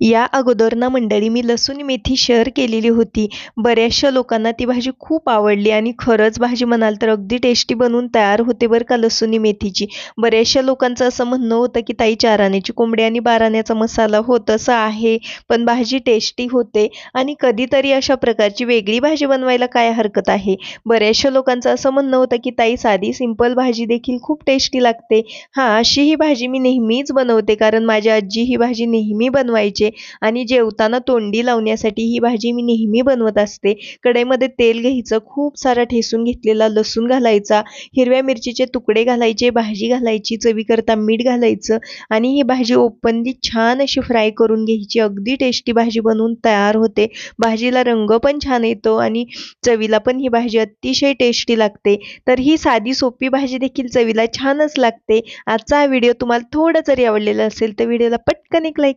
या अगोदर ना मंडळी मी लसूण मेथी शेअर केलेली होती. बऱ्याचशा लोकांना ती भाजी खूप आवडली आणि खरंच भाजी म्हणाल तर अगदी टेस्टी बनवून तयार होते बरं का लसूणी मेथीची. बऱ्याचशा लोकांचं असं म्हणणं होतं की ताई चाराण्याची कोंबडी आणि बाराण्याचा मसाला हो तसं आहे पण भाजी टेस्टी होते आणि कधीतरी अशा प्रकारची वेगळी भाजी बनवायला काय हरकत आहे? बऱ्याचशा लोकांचं असं म्हणणं होतं की ताई साधी सिंपल भाजी देखील खूप टेस्टी लागते. हां अशी ही भाजी मी नेहमीच बनवते कारण माझी आजी ही भाजी नेहमी बनवायची. आणि जेवताना तोंडी लावण्यासाठी ही भाजी मी नेहमी बनवत असते. कढईमध्ये तेल घ्यायचं खूप सारा ठेसून घेतलेला लसूण घालायचा हिरव्या मिरचीचे तुकडे घालायचे भाजी घालायची चवीकरता मीठ घालायचं आणि ही भाजी ओपनली छान अशी फ्राय करून घ्यायची. अगदी टेस्टी भाजी बनवून तयार होते. भाजीला रंग पण छान येतो आणि चवीला पण ही भाजी अतिशय टेस्टी लागते. तर ही साधी सोपी भाजी देखील चवीला छानच लागते. आजचा हा व्हिडिओ तुम्हाला थोडा जरी आवडलेला असेल तर व्हिडिओला पटकन एक लाईक